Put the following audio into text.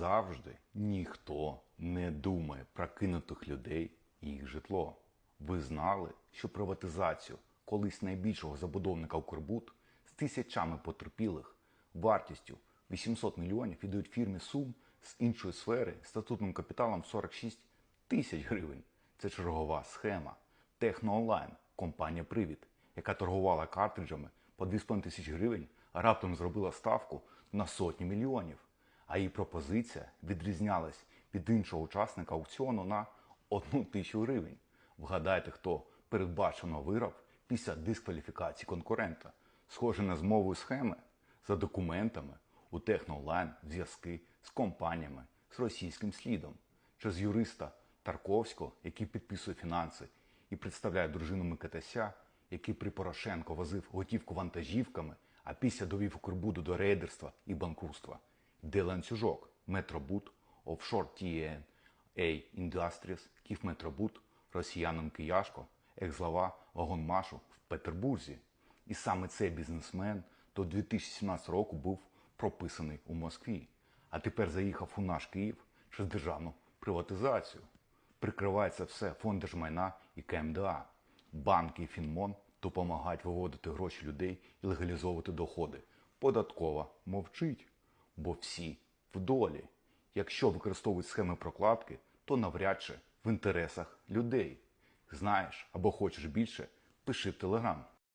завжди ніхто не думає про кинутих людей і їх житло. Ви знали, що приватизацію колись найбільшого забудовника Укрбуд з тисячами потерпілих вартістю 800 мільйонів віддають фірмі Сум з іншої сфери статутним капіталом 46 тисяч гривень. Це чергова схема. Техноонлайн, компанія Привід, яка торгувала картриджами по 2,5 тисяч гривень, а раптом зробила ставку на сотні мільйонів. А її пропозиція відрізнялась від іншого учасника аукціону на одну тисячу гривень. Вгадайте, хто передбачено вироб після дискваліфікації конкурента. Схоже на змову схеми за документами у Техноонлайн зв'язки з компаніями з російським слідом через юриста Тарковського, який підписує фінанси і представляє дружину Микитася, який при Порошенко возив готівку вантажівками, а після довів Укрбуду до рейдерства і банкрутства. Де ланцюжок Метробуд, офшор TNA Industries, Київметробуд, росіянам Кияшко, екс-глава вагонмашу в Петербурзі. І саме цей бізнесмен до 2017 року був прописаний у Москві, а тепер заїхав у наш Київ через державну приватизацію. Прикривається все фонд держмайна і КМДА. Банки і Фінмон допомагають виводити гроші людей і легалізовувати доходи. Податкова мовчить, бо всі в долі. Якщо використовують схеми прокладки, то навряд чи в інтересах людей. Знаєш або хочеш більше, пиши в Телеграм.